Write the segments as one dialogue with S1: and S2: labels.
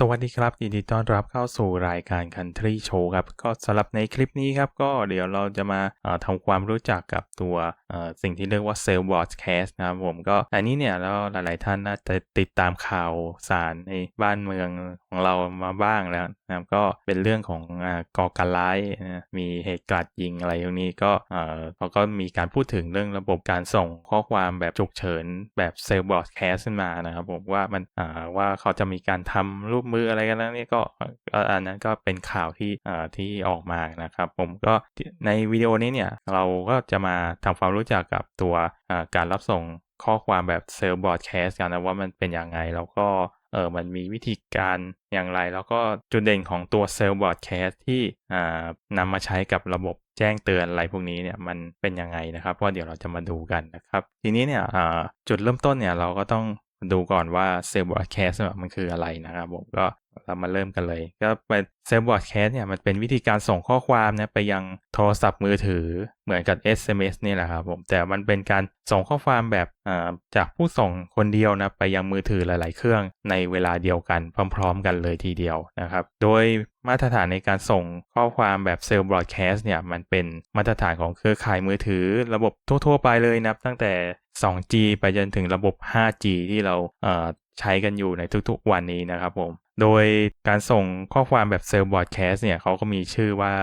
S1: สวัสดีครับยินดีต้อนรับเข้าสู่รายการ Country Show ครับก็สำหรับในคลิปนี้ครับ ก็เดี๋ยวเราจะมาทำความรู้จักกับตัวสิ่งที่เรียกว่า Sales Broadcast นะครับผมก็อันนี้เนี่ยแล้วหลาย ๆ ท่านน่าจะติดตามข่าวสารในบ้านเมืองของเรามาบ้างแล้วนะครับก็เป็นเรื่องของอก่อการร้ายนะมีเหตุการณ์ยิงอะไรตรงนี้ก็เขาก็มีการพูดถึงเรื่องระบบการส่งข้อความแบบฉุกเฉินแบบ Sales Broadcast ขึ้นมานะครับผมว่ามันว่าเขาจะมีการทำรูปมืออะไรกันแล้วนี่ก็อันนั้นก็เป็นข่าวที่อ่าที่ออกมานะครับ ผมก็ในวิดีโอนี้เนี่ยเราก็จะมาทำความรู้จักกับตัวการรับส่งข้อความแบบเซลล์บอร์ดแคสกันนะว่ามันเป็นยังไงแล้วก็เออมันมีวิธีการอย่างไร แล้วก็จุดเด่นของตัวเซลล์บอร์ดแคสที่อ่านำมาใช้กับระบบแจ้งเตือนอะไรพวกนี้เนี่ยมันเป็นยังไงนะครับ เพราะเดี๋ยวเราจะมาดูกันนะครับ ทีนี้เนี่ยจุดเริ่มต้นเนี่ยเราก็ต้อง ดูก่อนว่าเซลล์บอร์ดแคสมันคืออะไรนะครับผมก็เรามาเริ่มกันเลย ก็เป็นเซลล์บอร์ดแคสเนี่ยมันเป็นวิธีการส่งข้อความนะไปยังโทรศัพท์มือถือเหมือนกับ SMS นี่แหละครับผมแต่มันเป็นการส่งข้อความแบบจากผู้ส่งคนเดียวนะไปยังมือถือหลาย ๆ เครื่องในเวลาเดียวกันพร้อม ๆ กันเลยทีเดียวนะครับโดยมาตรฐานในการส่งข้อความแบบเซลล์บอร์ดแคสเนี่ยมันเป็นมาตรฐานของเครือข่ายมือถือระบบทั่ว ๆ ไปเลยนะตั้งแต่ 2G ไปจนถึงระบบ 5G ที่เราใช้กันอยู่ในทุกๆวันนี้นะครับผม โดยการส่งข้อความแบบเซลล์บอร์ดแคสเนี่ยเขาก็มีชื่อว่า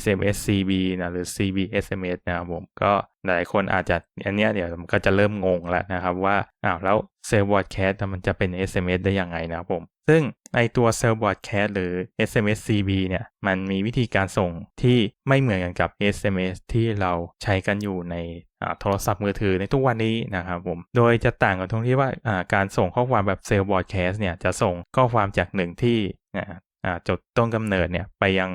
S1: SMS CB นะหรือ CB SMS นะครับผมก็หลายคนอาจจะอันเนี้ยเดี๋ยวมันก็จะเริ่มงงแล้วนะครับว่าอ้าวแล้วเซลล์บอร์ดแคสมันจะเป็น SMS ได้ยังไงนะครับผม ซึ่งในตัวเซลล์บอร์ดแคสหรือ SMS CB เนี่ยมันมีวิธีการส่งที่ไม่เหมือนกันกับ SMS ที่เราใช้กันอยู่ในโทรศัพท์มือถือในทุกวันนี้นะครับผม โดยจะต่างกันตรงที่ว่าการส่งข้อความแบบเซลล์บอร์ดแคสเนี่ยจะส่งข้อความจากหนึ่งที่ จุดต้นกำเนิดเนี่ยไปยัง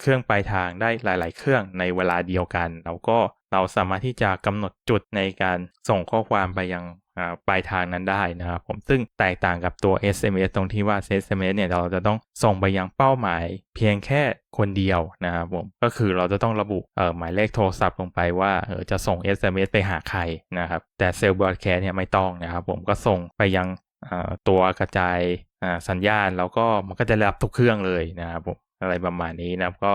S1: เครื่องปลายทางได้หลาย ๆ เครื่องในเวลาเดียวกัน แล้วก็เราสามารถที่จะกำหนดจุดในการส่งข้อความไปยังปลายทางนั้นได้นะครับผมซึ่งแตกต่างกับตัว SMS ตรงที่ว่า SMS เนี่ยเราจะต้องส่งไปยังเป้าหมาย เพียงแค่คนเดียวนะครับผมก็คือเราจะต้องระบุหมายเลขโทรศัพท์ลงไปว่าจะส่ง SMS ไปหาใครนะครับแต่เซลล์บอร์ดแคสเนี่ยไม่ต้องนะครับผมก็ส่งไปยังตัวกระจาย สัญญาณแล้วก็มันก็จะรับทุกเครื่องเลยนะครับผมอะไรประมาณนี้นะครับ ก็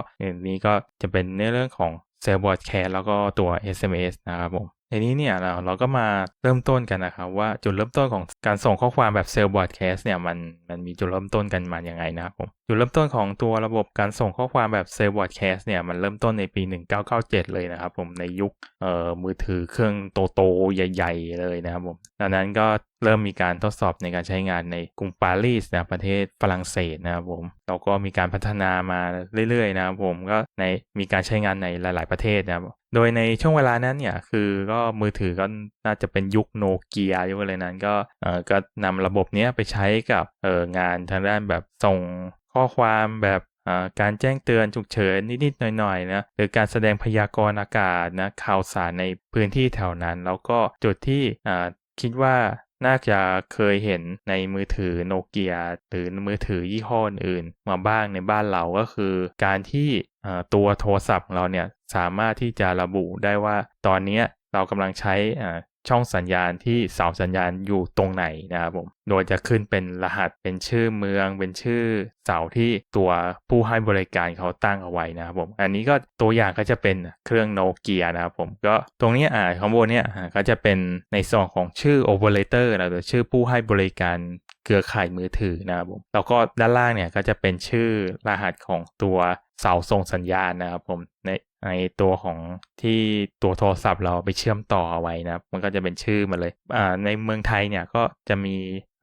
S1: นี้ก็จะเป็นในเรื่องของเซลล์บอร์ดแคสแล้วก็ตัว SMS นะครับผม ทีนี้เนี่ยเราเราก็มาเริ่มต้นกันนะครับว่าจุดเริ่มต้นของการส่งข้อความแบบเซลล์บอร์ดแคสเนี่ยมันมันมีจุดเริ่มต้นกันมาอย่างไงนะครับผมจุดเริ่มต้นของตัวระบบการส่งข้อความแบบเซลล์บอร์ดแคสเนี่ยมันเริ่มต้นในปี 1997 เลยนะครับผมในยุคเอ่อมือถือเครื่องโตๆใหญ่ ๆ เลยนะครับผมดังนั้นก็เริ่มมีการทดสอบในการใช้งานในกรุงปารีสนะประเทศฝรั่งเศสนะครับผมแล้วก็มีการพัฒนามาเรื่อยๆนะครับผมก็ในมีการใช้งานในหลาย ๆประเทศนะครับโดยในช่วงเวลานั้นเนี่ยคือก็มือถือก็น่าจะเป็นยุคโนเกียยุคอะไรนั้นก็เออก็นำระบบนี้ไปใช้กับเอองานทางด้านแบบส่งข้อความแบบการแจ้งเตือนฉุกเฉินนิดๆหน่อยๆนะหรือการแสดงพยากรณ์อากาศนะข่าวสารในพื้นที่แถวนั้น แล้วก็จุดที่คิดว่า น่าจะเคยเห็นในมือถือโนเกียหรือมือถือยี่ห้ออื่นมาบ้างในบ้านเราก็คือ การที่ตัวโทรศัพท์เราเนี่ยสามารถที่จะระบุได้ว่าตอนนี้เรากำลังใช้ ช่องสัญญาณที่เสาสัญญาณอยู่ตรงไหนนะครับผม โดยจะขึ้นเป็นรหัสเป็นชื่อเมือง เป็นชื่อเสาที่ตัวผู้ให้บริการเขาตั้งเอาไว้นะครับผม อันนี้ก็ตัวอย่างก็จะเป็นเครื่องโนเกียนะครับผม ก็ตรงนี้อ่าข้างบนเนี้ยก็จะเป็นในส่วนของชื่อโอเปอเรเตอร์หรือชื่อผู้ให้บริการเครือข่ายมือถือนะครับผม แล้วก็ด้านล่างเนี่ยก็จะเป็นชื่อรหัสของตัว เสาส่งสัญญาณนะครับผมในในตัวของที่ตัวโทรศัพท์เราไปเชื่อมต่อเอาไว้นะครับ มันก็จะเป็นชื่อมาเลยอ่าในเมืองไทยเนี่ยก็จะมี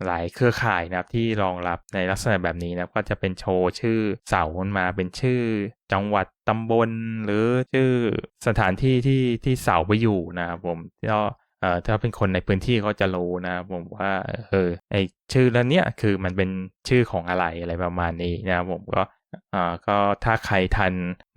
S1: หลายเครือข่ายนะครับที่รองรับในลักษณะแบบนี้นะก็จะเป็นโชว์ชื่อเสามันมาเป็นชื่อจังหวัดตำบล หรือชื่อสถานที่ที่ที่เสาไปอยู่นะครับผมก็เอ่อถ้าเป็นคนในพื้นที่เขาจะรู้นะผมว่าเออไอชื่อแล้วเนี้ยคือมันเป็นชื่อของอะไรอะไรประมาณนี้นะครับผมก็ อ่าก็ถ้าใครทัน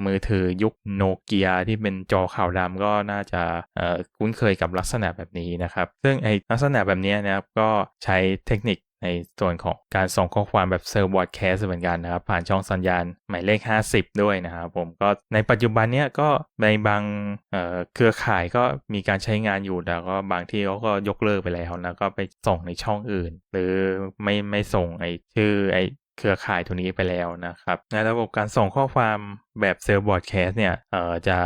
S1: มือถือยุคโนเกียที่เป็นจอขาวดำก็น่าจะเอ่อคุ้นเคยกับลักษณะแบบนี้นะครับ ซึ่งไอลักษณะแบบนี้นะครับก็ใช้เทคนิคในส่วนของการส่งข้อความแบบเซอร์บอร์ดแคสเหมือนกันนะครับ ผ่านช่องสัญญาณหมายเลข 50 ด้วยนะครับผมก็ในปัจจุบันเนี้ยก็ในบางเเครือข่ายก็มีการใช้งานอยู่แต่ก็บางที่เขาก็ยกเลิกไปแล้วนะก็ไปส่งในช่องอื่น หรือไม่ไม่ส่งไอชื่อไอ เครือข่ายตัวนี้ไปแล้วนะครับในระบบการส่งข้อความแบบเซลล์บอร์ดแคสเนี่ยเอ่อจะ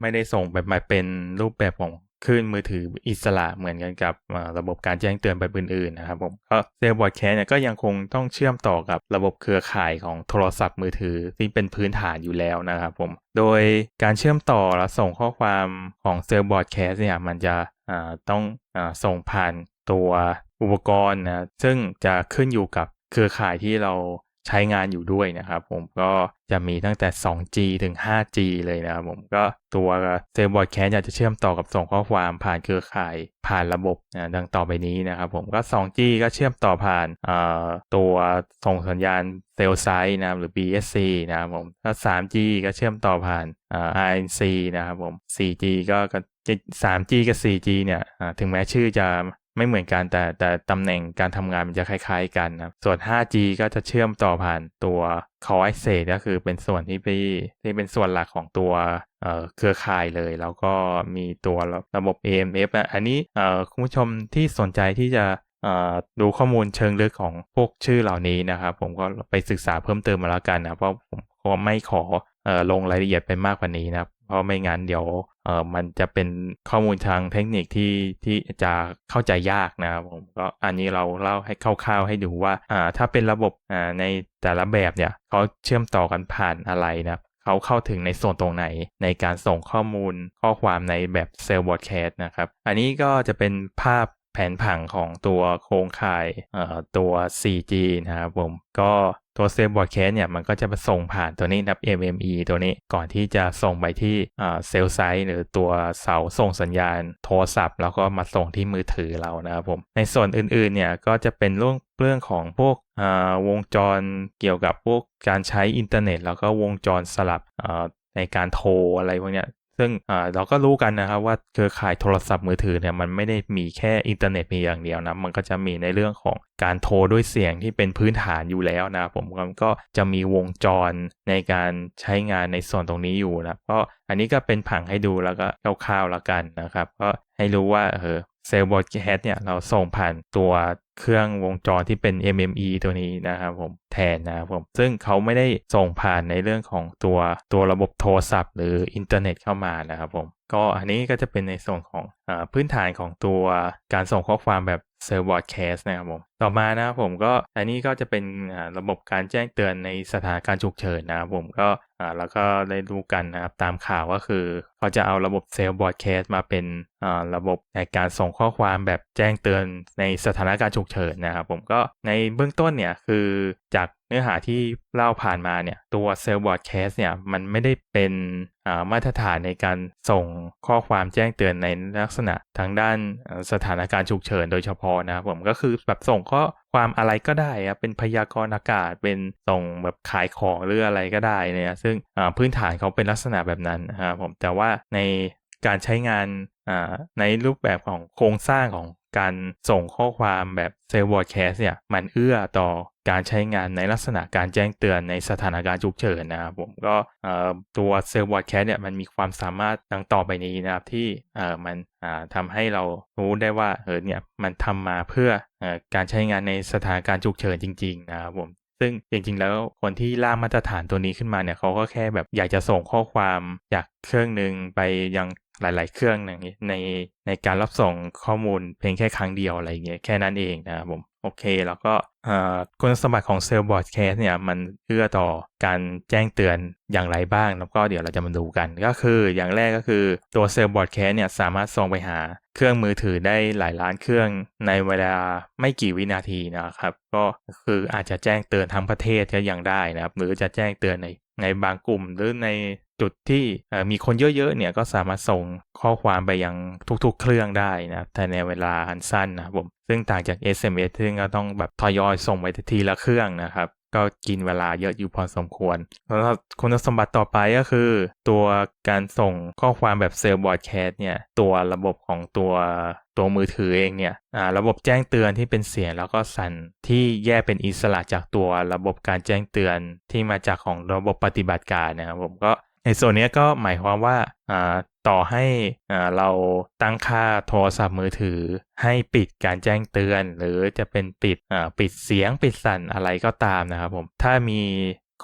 S1: ไม่ได้ส่งแบบมาเป็นรูปแบบของคลื่นมือถืออิสระเหมือนกันกับระบบการแจ้งเตือนแบบอื่นๆนะครับผมก็เซลล์บอร์ดแคสเนี่ยก็ยังคงต้องเชื่อมต่อกับระบบเครือข่ายของโทรศัพท์มือถือที่เป็นพื้นฐานอยู่แล้วนะครับผมโดยการเชื่อมต่อและส่งข้อความของเซลล์บอร์ดแคสเนี่ยมันจะต้องส่งผ่านตัวอุปกรณ์นะซึ่งจะขึ้นอยู่กับ เครือข่ายที่เราใช้งานอยู่ด้วยนะครับ ผมก็จะมีตั้งแต่ 2G ถึง 5G เลยนะครับผมก็ตัวเซลล์บอร์ดแคสอยากจะเชื่อมต่อกับส่งข้อความผ่านเครือข่ายผ่านระบบนะดังต่อไปนี้นะครับผมก็ 2G ก็เชื่อมต่อผ่านตัวส่งสัญญาณเซลไซต์นะครับหรือ BSC นะครับผมถ้า 3G ก็เชื่อมต่อผ่าน RNC นะครับผม 4G ก็ 3G กับ 4G เนี่ยถึงแม้ชื่อจะ ไม่เหมือนกันแต่แต่ตำแหน่งการทำงานมันจะคล้าย ๆ กันนะส่วน 5G ก็จะเชื่อมต่อผ่านตัว Core Access ก็คือเป็นส่วนที่พี่ที่เป็นส่วนหลักของตัวเครือข่ายเลย แล้วก็มีตัวระบบ AMF อันนี้คุณผู้ชมที่สนใจที่จะดูข้อมูลเชิงลึกของพวกชื่อเหล่านี้นะครับ ผมก็ไปศึกษาเพิ่มเติมมาแล้วกันนะเพราะผมก็ไม่ขอลงรายละเอียดไปมากกว่านี้นะครับ เพราะไม่งั้นเดี๋ยวเออมันจะเป็นข้อมูลทางเทคนิคที่ที่จะเข้าใจยากนะครับผมก็อันนี้เราเล่าให้คร่าวๆให้ดูว่าอ่าถ้าเป็นระบบอ่าในแต่ละแบบเนี่ยเขาเชื่อมต่อกันผ่านอะไรนะเขาเข้าถึงในส่วนตรงไหนในการส่งข้อมูลข้อความในแบบเซลล์บอร์ดแคสต์นะครับ อันนี้ก็จะเป็นภาพ แผนผังของตัวโครงข่ายตัว 4G นะครับผมก็ตัวเซลล์บอร์ดแคสเนี่ยมันก็จะมาส่งผ่านตัวนี้นับ MME ตัวนี้ก่อนที่จะส่งไปที่เซลล์ไซต์หรือตัวเสาส่งสัญญาณโทรศัพท์ แล้วก็มาส่งที่มือถือเรานะครับผมในส่วนอื่นๆเนี่ยก็จะเป็นเรื่องเรื่องของพวกวงจรเกี่ยวกับพวกการใช้อินเทอร์เน็ต แล้วก็วงจรสลับในการโทรอะไรพวกเนี้ย ซึ่งเราก็รู้กันนะครับว่าเครือข่ายโทรศัพท์มือถือเนี่ยมันไม่ได้มีแค่อินเทอร์เน็ตมีอย่างเดียวนะมันก็จะมีในเรื่องของการโทรด้วยเสียงที่เป็นพื้นฐานอยู่แล้วนะผมก็จะมีวงจรในการใช้งานในส่วนตรงนี้อยู่นะก็อันนี้ก็เป็นผังให้ดูแล้วก็คร่าวๆแล้วกันนะครับ ก็ให้รู้ว่าเออเซลล์บอร์ดแคสเนี่ยเราส่งผ่านตัว เครื่องวงจรที่เป็น MME ตัวนี้นะครับผมแทนนะครับผมซึ่งเขาไม่ได้ส่งผ่านในเรื่องของตัวตัวระบบโทรศัพท์ หรืออินเทอร์เน็ตเข้ามานะครับผมก็อันนี้ก็จะเป็นในส่วนของอพื้นฐานของตัวการส่งข้อความแบบเซอร์บอร์ดแคสนะครับผมต่อมานะครับผมก็อันนี้ก็จะเป็นระบบการแจ้งเตือนในสถานการณ์ฉุกเฉินนะครับผมก็ อ่าแล้วก็ได้รู้กันนะครับตามข่าวก็คือเขาจะเอาระบบเซลล์บอร์ดแคสต์มาเป็นอ่าระบบในการส่งข้อความแบบแจ้งเตือนในสถานการณ์ฉุกเฉินนะครับผมก็ในเบื้องต้นเนี่ยคือจากเนื้อหาที่เล่าผ่านมาเนี่ยตัวเซลล์บอร์ดแคสต์เนี่ยมันไม่ได้เป็นมาตรฐานในการส่งข้อความแจ้งเตือนในลักษณะทางด้านสถานการณ์ฉุกเฉินโดยเฉพาะนะครับผมก็คือแบบส่งข้อ ความอะไรก็ได้ครับเป็นพยากรณ์อากาศเป็นส่งแบบขายของหรืออะไรก็ได้เนี่ยซึ่งพื้นฐานเขาเป็นลักษณะแบบนั้นนะครับผมแต่ว่าในการใช้งานในรูปแบบของโครงสร้างของการส่งข้อความแบบเซลล์วอร์ดแคสเนี่ยมันเอื้อต่อ การใช้งานในลักษณะการแจ้งเตือนในสถานการณ์ฉุกเฉินนะครับผมก็ตัวเซลล์วอร์แคสเนี่ยมันมีความสามารถดังต่อไปนี้นะครับที่มันทำให้เรารู้ได้ว่าเออเนี่ยมันทำมาเพื่อการใช้งานในสถานการณ์ฉุกเฉินจริงๆนะครับผมซึ่งจริงๆแล้วคนที่ร่างมาตรฐานตัวนี้ขึ้นมาเนี่ยเขาก็แค่แบบอยากจะส่งข้อความจากเครื่องหนึ่งไปยัง หลาย ๆ เครื่องในในในการรับส่งข้อมูลเพียงแค่ครั้งเดียวอะไรเงี้ยแค่นั้นเองนะครับผมโอเค แล้วก็คุณสมบัติของเซลล์บอร์ดแคสเนี่ยมันเอื้อต่อการแจ้งเตือนอย่างไรบ้าง แล้วก็เดี๋ยวเราจะมาดูกัน ก็คืออย่างแรกก็คือตัวเซลล์บอร์ดแคสเนี่ยสามารถส่งไปหาเครื่องมือถือได้หลายล้านเครื่องในเวลาไม่กี่วินาทีนะครับ ก็คืออาจจะแจ้งเตือนทั้งประเทศก็ยังได้นะครับ หรือจะแจ้งเตือนใน ในบางกลุ่มหรือในจุดที่มีคนเยอะๆเนี่ยก็สามารถส่งข้อความไปยังทุกๆ เครื่องได้นะแต่ในเวลาอันสั้นนะครับผมซึ่งต่างจาก SMS ซึ่งก็ต้องแบบทยอยส่งไปทีละเครื่องนะครับ ก็กินเวลาเยอะอยู่พอสมควรแล้วคุณสมบัติต่อไปก็คือ ตัวการส่งข้อความแบบเซลล์บอร์ดแคสเนี่ยตัวระบบของตัว ตัวมือถือเองเนี่ยระบบแจ้งเตือนที่เป็นเสียงแล้วก็สั่นที่แยกเป็นอิสระจากตัวระบบการแจ้งเตือนที่มาจากของระบบปฏิบัติการนะครับผมก็ในส่วนนี้ก็หมายความว่าต่อให้อ่าเราตั้งค่าโทรศัพท์มือถือ ให้ปิดการแจ้งเตือน หรือจะเป็นปิดปิดเสียงปิดสั่นอะไรก็ตามนะครับผมถ้ามี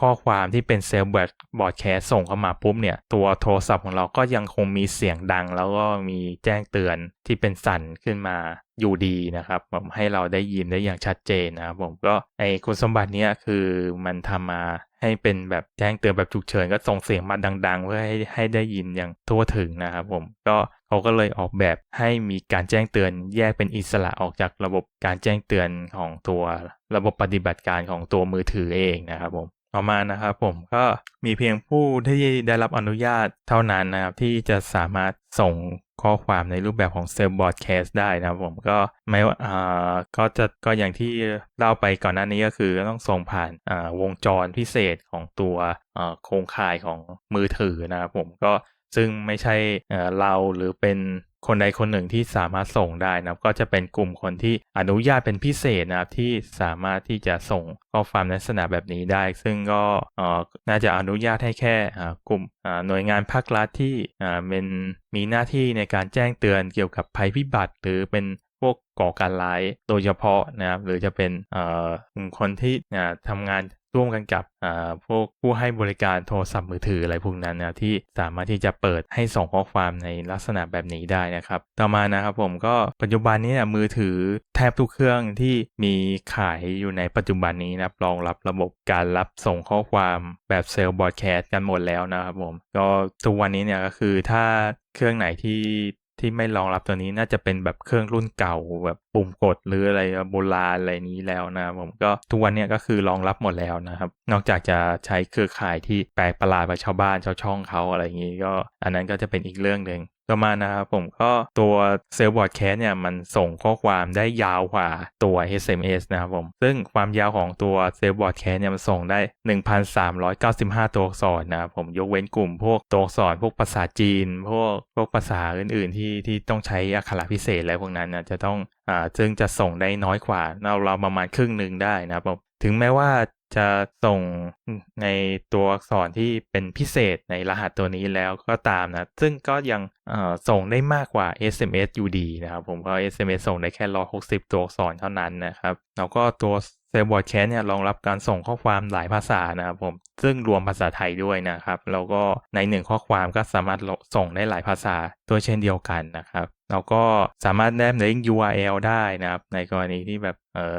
S1: ข้อความที่เป็นเซลล์บอดบอดแคสส่งเข้ามาปุ๊บเนี่ย ตัวโทรศัพท์ของเราก็ยังคงมีเสียงดัง แล้วก็มีแจ้งเตือนที่เป็นสั่นขึ้นมาอยู่ดีนะครับผมให้เราได้ยินได้อย่างชัดเจนนะครับผมก็ไอคุณสมบัติเนี้ยคือมันทำมาให้เป็นแบบแจ้งเตือนแบบฉุกเฉินก็ส่งเสียงมาดัง ๆ เพื่อให้ให้ได้ยินอย่างทั่วถึงนะครับผมก็เขาก็เลยออกแบบให้มีการแจ้งเตือนแยกเป็นอิสระออกจากระบบการแจ้งเตือนของตัวระบบปฏิบัติการของตัวมือถือเองนะครับผม ต่อมานะครับผมก็มีเพียงผู้ที่ได้รับอนุญาตเท่านั้นนะครับ ที่จะสามารถส่งข้อความในรูปแบบของเซลล์บอร์ดแคสได้นะครับผมก็ไม่ว่าอ่าก็จะก็อย่างที่เล่าไปก่อนหน้านี้ก็คือต้องส่งผ่านอ่าวงจรพิเศษของตัวอ่าโครงข่ายของมือถือนะครับผมก็ซึ่งไม่ใช่เราหรือเป็น คนใดคนหนึ่งที่สามารถส่งได้นะก็จะเป็นกลุ่มคนที่อนุญาตเป็นพิเศษนะครับที่สามารถที่จะส่งข้อความในลักษณะแบบนี้ได้ ซึ่งก็น่าจะอนุญาตให้แค่กลุ่มหน่วยงานภาครัฐที่เป็นมีหน้าที่ในการแจ้งเตือนเกี่ยวกับภัยพิบัติหรือเป็นพวกก่อการร้ายโดยเฉพาะนะครับหรือจะเป็นกลุ่มคนที่อ่าทำงาน ร่วมกันกับอ่าพวกผู้ให้บริการโทรศัพท์มือถืออะไรพวกนั้นนะที่สามารถที่จะเปิดให้ส่งข้อความในลักษณะแบบนี้ได้นะครับ ต่อมานะครับผมก็ปัจจุบันนี้เนี่ยมือถือแทบทุกเครื่องที่มีขายอยู่ในปัจจุบันนี้นะรองรับระบบการรับส่งข้อความแบบเซลล์บอร์ดแคสต์กันหมดแล้วนะครับผมก็ทุกวันนี้เนี่ยก็คือถ้าเครื่องไหนที่ ที่ไม่รองรับตัวนี้น่าจะเป็นแบบเครื่องรุ่นเก่าแบบปุ่มกดหรืออะไรโบราณอะไรนี้แล้วนะผมก็ทุกวันนี้ก็คือรองรับหมดแล้วนะครับ นอกจากจะใช้เครือข่ายที่แปลกประหลาดไปชาวบ้านชาวช่องเขาอะไรอย่างนี้ก็ อันนั้นก็จะเป็นอีกเรื่องหนึ่ง ต่อมานะครับผมก็ตัวเซลล์บอร์ดแคสเนี่ยมันส่งข้อความได้ยาวกว่าตัว SMS นะครับผม ซึ่งความยาวของตัวเซลล์บอร์ดแคสเนี่ยมันส่งได้ 1,395 ตัวอักษรนะครับผมยกเว้นกลุ่มพวกตัวอักษรพวกภาษาจีน พวกพวกภาษาอื่นๆ ที่ที่ต้องใช้อักขระพิเศษอะไรพวกนั้นนะจะต้องอ่าซึ่งจะส่งได้น้อยกว่าเราเราประมาณครึ่งหนึ่งได้นะครับผมถึงแม้ว่า จะส่งในตัวอักษรที่เป็นพิเศษในรหัสตัวนี้แล้วก็ตามนะ ซึ่งก็ยังส่งได้มากกว่า SMS อยู่ดีนะครับผมเพราะ SMS ส่งได้แค่ 160 ตัวอักษรเท่านั้นนะครับ แล้วก็ตัว เซลบอร์ดแคสเนี่ยรองรับการส่งข้อความหลายภาษานะครับผม ซึ่งรวมภาษาไทยด้วยนะครับ แล้วก็ในหนึ่งข้อความก็สามารถส่งได้หลายภาษาตัวเช่นเดียวกันนะครับ แล้วก็สามารถแนบลิงก์ URL ได้นะครับ ในกรณีที่แบบเออ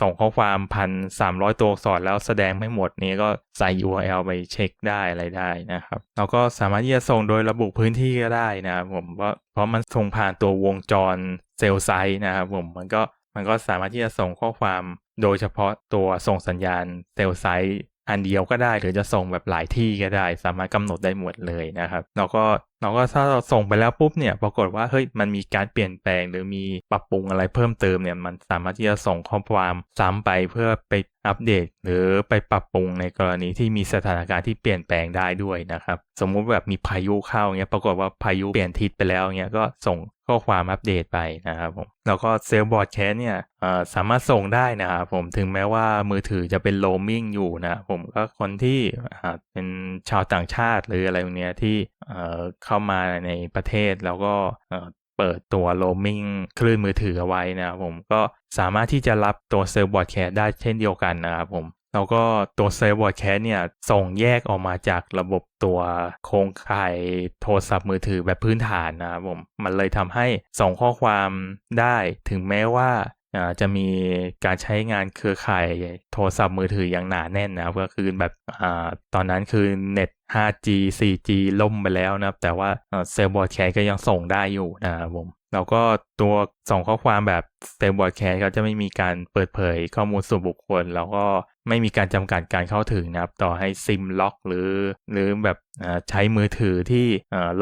S1: ส่งข้อความพันสามร้อยตัวอักษรแล้วแสดงไม่หมดนี้ก็ใส่ URL ไปเช็คได้อะไรได้นะครับเราก็สามารถที่จะส่งโดยระบุพื้นที่ก็ได้นะครับผมเพราะเพราะมันส่งผ่านตัววงจรเซลล์ไซต์นะครับผมมันก็มันก็สามารถที่จะส่งข้อความ โดยเฉพาะตัวส่งสัญญาณเซลล์ไซต์อันเดียวก็ได้หรือจะส่งแบบหลายที่ก็ได้ สามารถกำหนดได้หมดเลยนะครับเราก็ เราก็ถ้าเราส่งไปแล้วปุ๊บเนี่ยปรากฏว่าเฮ้ยมันมีการเปลี่ยนแปลงหรือมีปรับปรุงอะไรเพิ่มเติมเนี่ยมันสามารถที่จะส่งข้อความซ้ำไปเพื่อไปอัปเดต หรือไปปรับปรุงในกรณีที่มีสถานการณ์ที่เปลี่ยนแปลงได้ด้วยนะครับสมมุติแบบมีพายุเข้าเงี้ยปรากฏว่าพายุเปลี่ยนทิศไปแล้วเงี้ยก็ส่งข้อความอัปเดตไปนะครับผมแล้วก็เซลล์บอร์ดแคสเนี่ยสามารถส่งได้นะครับผมถึงแม้ว่ามือถือจะเป็นโลมิงอยู่นะผมก็คนที่เป็นชาวต่างชาติหรืออะไรพวกนี้ยที่เข้ามาในประเทศแล้วก็เปิดตัวโลมิงคลื่นมือถือเอาไว้นะครับผมก็สามารถที่จะรับตัวเซลล์ฟบอร์ดแคสได้เช่นเดียวกันนะครับผมแล้วก็ตัวเซลล์ฟบอร์ดแคสเนี่ยส่งแยกออกมาจากระบบตัวโครงข่ายโทรศัพท์มือถือแบบพื้นฐานนะครับผมมันเลยทำให้ส่งข้อความได้ถึงแม้ว่าจะมีการใช้งานเครือข่ายโทรศัพท์มือถืออย่างหนาแน่นนะครับก็คือแบบอตอนนั้นคือเน็ต 5G 4G ล่มไปแล้วนะครับ แต่ว่าเซลล์บอร์ดแคสก็ยังส่งได้อยู่นะครับผมแล้วก็ตัวส่งข้อความแบบเซลล์บอร์ดแคสก็จะไม่มีการเปิดเผยข้อมูลส่วนบุคคล แล้วก็ ไม่มีการจำกัดการเข้าถึงนะครับ ต่อให้ซิมล็อกหรือ หรือแบบใช้มือถือที่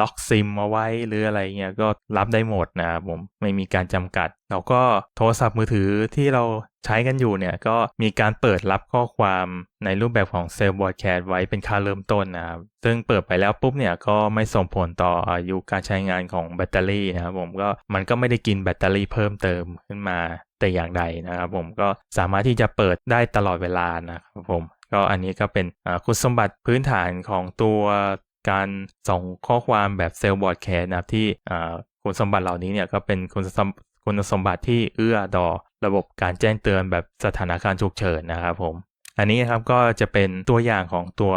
S1: ล็อกซิมเอาไว้หรืออะไรเงี้ยก็รับได้หมดนะครับผมไม่มีการจำกัดแล้วก็โทรศัพท์มือถือที่เราใช้กันอยู่เนี่ยก็มีการเปิดรับข้อความในรูปแบบของเซลล์บอร์ดแคสไว้เป็นค่าเริ่มต้นนะครับ ซึ่งเปิดไปแล้วปุ๊บเนี่ยก็ไม่ส่งผลต่ออายุการใช้งานของแบตเตอรี่นะครับผมก็มันก็ไม่ได้กินแบตเตอรี่เพิ่มเติมขึ้นมา แต่อย่างใดนะครับผมก็สามารถที่จะเปิดได้ตลอดเวลานะครับผมก็อันนี้ก็เป็นคุณสมบัติพื้นฐานของตัวการส่งข้อความแบบเซลล์บอร์ดแคสนะครับที่คุณสมบัติเหล่านี้เนี่ยก็เป็นคุณสมคุณสมบัติที่เอื้อต่อระบบการแจ้งเตือนแบบสถานการณ์ฉุกเฉินนะครับผม อันนี้นะครับก็จะเป็นตัวอย่างของตัว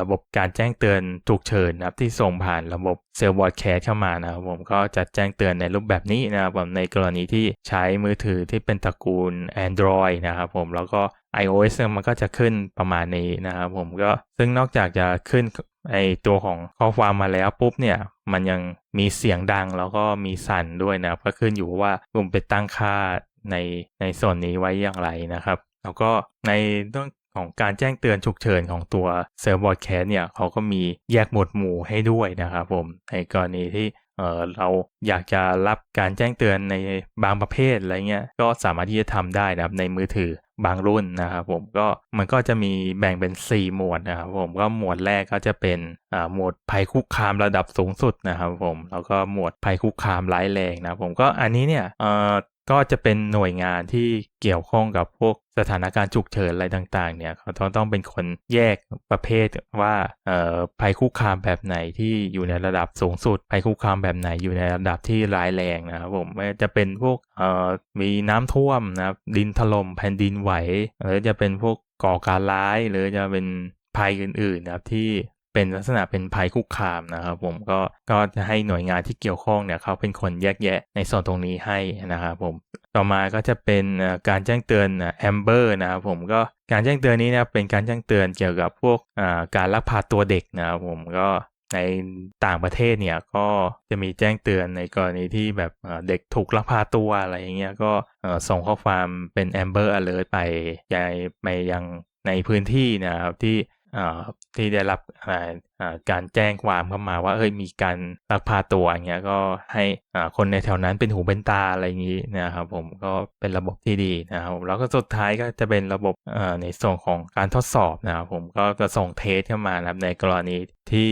S1: ระบบการแจ้งเตือนฉุกเฉินนะครับที่ส่งผ่านระบบเซลล์บอร์ดแคสเข้ามานะครับผมก็จะแจ้งเตือนในรูปแบบนี้นะครับผมในกรณีที่ใช้มือถือที่เป็นตระกูล Android นะครับผมแล้วก็ iOS เนี่ยมันก็จะขึ้นประมาณนี้นะครับผมก็ซึ่งนอกจากจะขึ้นไอตัวของข้อความมาแล้วปุ๊บเนี่ยมันยังมีเสียงดังแล้วก็มีสั่นด้วยนะครับก็ขึ้นอยู่ว่าคุณไปตั้งค่าในในส่วนนี้ไว้อย่างไรนะครับ แล้วก็ในเรื่องของการแจ้งเตือนฉุกเฉินของตัวเซลล์ฟบอร์ดแคสเนี่ยเขาก็มีแยกหมวดหมู่ให้ด้วยนะครับผมในกรณีที่เออเราอยากจะรับการแจ้งเตือนในบางประเภทอะไรเงี้ยก็สามารถที่จะทำได้นะครับในมือถือบางรุ่นนะครับผมก็มันก็จะมีแบ่งเป็น 4 หมวดนะครับผมก็หมวดแรกก็จะเป็นอ่าหมวดภัยคุกคามระดับสูงสุดนะครับผมแล้วก็หมวดภัยคุกคามร้ายแรงนะครับผมก็อันนี้เนี่ยเอ่อก็จะเป็นหน่วยงานที่เกี่ยวข้องกับพวก สถานการณ์ฉุกเฉินอะไรต่างๆ เนี่ยเขาต้องต้องเป็นคนแยกประเภทว่าภัยคุกคามแบบไหนที่อยู่ในระดับสูงสุดภัยคุกคามแบบไหนอยู่ในระดับที่ร้ายแรงนะครับผมไม่ว่าจะเป็นพวกมีน้ำท่วมนะครับดินถล่มแผ่นดินไหวหรือจะเป็นพวกก่อการร้าย หรือจะเป็นภัยอื่นๆนะครับที่ เป็นลักษณะเป็นภัยคุกคามนะครับผมก็ก็จะให้หน่วยงานที่เกี่ยวข้องเนี่ยเขาเป็นคนแยกแยะในส่วนตรงนี้ให้นะครับผมต่อมาก็จะเป็นการแจ้งเตือนแอมเบอร์นะครับผมก็การแจ้งเตือนนี้นะเป็นการแจ้งเตือนเกี่ยวกับพวกการลักพาตัวเด็กนะครับผมก็ในต่างประเทศเนี่ยก็จะมีแจ้งเตือนในกรณีที่แบบเด็กถูกลักพาตัวอะไรอย่างเงี้ยก็ส่งข้อความเป็น Amber Alert ไปยังไปยังในพื้นที่นะครับที่ ที่ได้รับการแจ้งความเข้ามาว่าเอ้ยมีการลักพาตัวอย่างเงี้ยก็ให้คนในแถวนั้นเป็นหูเป็นตาอะไรอย่างงี้นะครับผมก็เป็นระบบที่ดีนะครับผมแล้วก็สุดท้ายก็จะเป็นระบบในส่วนของการทดสอบนะครับผมก็จะส่งเทสเข้ามานะครับในกรณีที่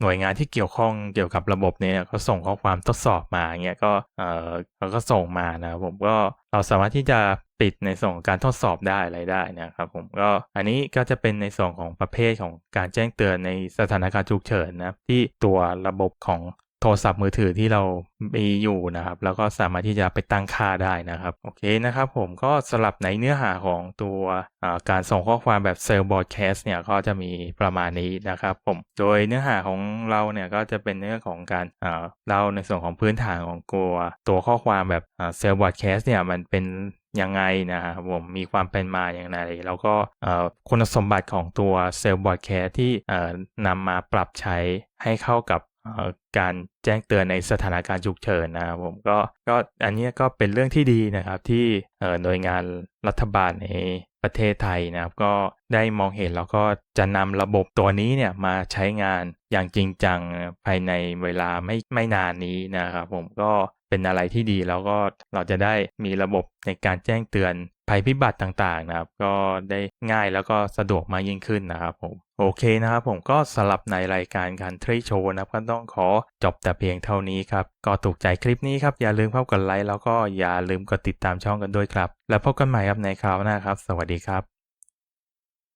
S1: หน่วยงานที่เกี่ยวข้องเกี่ยวกับระบบเนี้เขาส่งข้อความทดสอบมาอย่างเงี้ยก็เออเขาก็ส่งมานะครับผมก็เราสามารถที่จะ ปิดในส่วนของการทดสอบได้อะไรได้นะครับผมก็อันนี้ก็จะเป็นในส่วนของประเภทของการแจ้งเตือนในสถานการณ์ฉุกเฉินนะที่ตัวระบบของโทรศัพท์มือถือที่เรามีอยู่นะครับ แล้วก็สามารถที่จะไปตั้งค่าได้นะครับ โอเคนะครับผมก็สลับในเนื้อหาของตัวการส่งข้อความแบบเซลล์บอร์ดแคสเนี่ยก็จะมีประมาณนี้นะครับผมโดยเนื้อหาของเราเนี่ยก็จะเป็นเรื่องของการเล่าในส่วนของพื้นฐานของตัวตัวข้อความแบบเซลล์บอร์ดแคสเนี่ยมันเป็น ยังไงนะครับผมมีความเป็นมาอย่างไร แล้วก็คุณสมบัติของตัวเซลล์บอร์ดแคสที่นำมาปรับใช้ให้เข้ากับการแจ้งเตือนในสถานการณ์ฉุกเฉินนะครับผมก็ก็อันนี้ก็เป็นเรื่องที่ดีนะครับที่หน่วยงานรัฐบาลในประเทศไทยนะครับก็ได้มองเห็นแล้วก็จะนำระบบตัวนี้เนี่ยมาใช้งานอย่างจริงจังภายในเวลาไม่ไม่นานนี้นะครับผมก็ เป็นอะไรที่ดีแล้วก็เราจะได้มีระบบในการแจ้งเตือนภัยพิบัติต่างๆนะครับ ก็ได้ง่ายแล้วก็สะดวกมากยิ่งขึ้นนะครับผมโอเคนะครับผมก็สำหรับในรายการ Country Show นะครับก็ต้องขอจบแต่เพียงเท่านี้ครับ ก็ถูกใจคลิปนี้ครับ อย่าลืมเข้ากดไลค์แล้วก็อย่าลืมกดติดตามช่องกันด้วยครับ แล้วพบกันใหม่ครับในคราวหน้าครับ สวัสดีครับ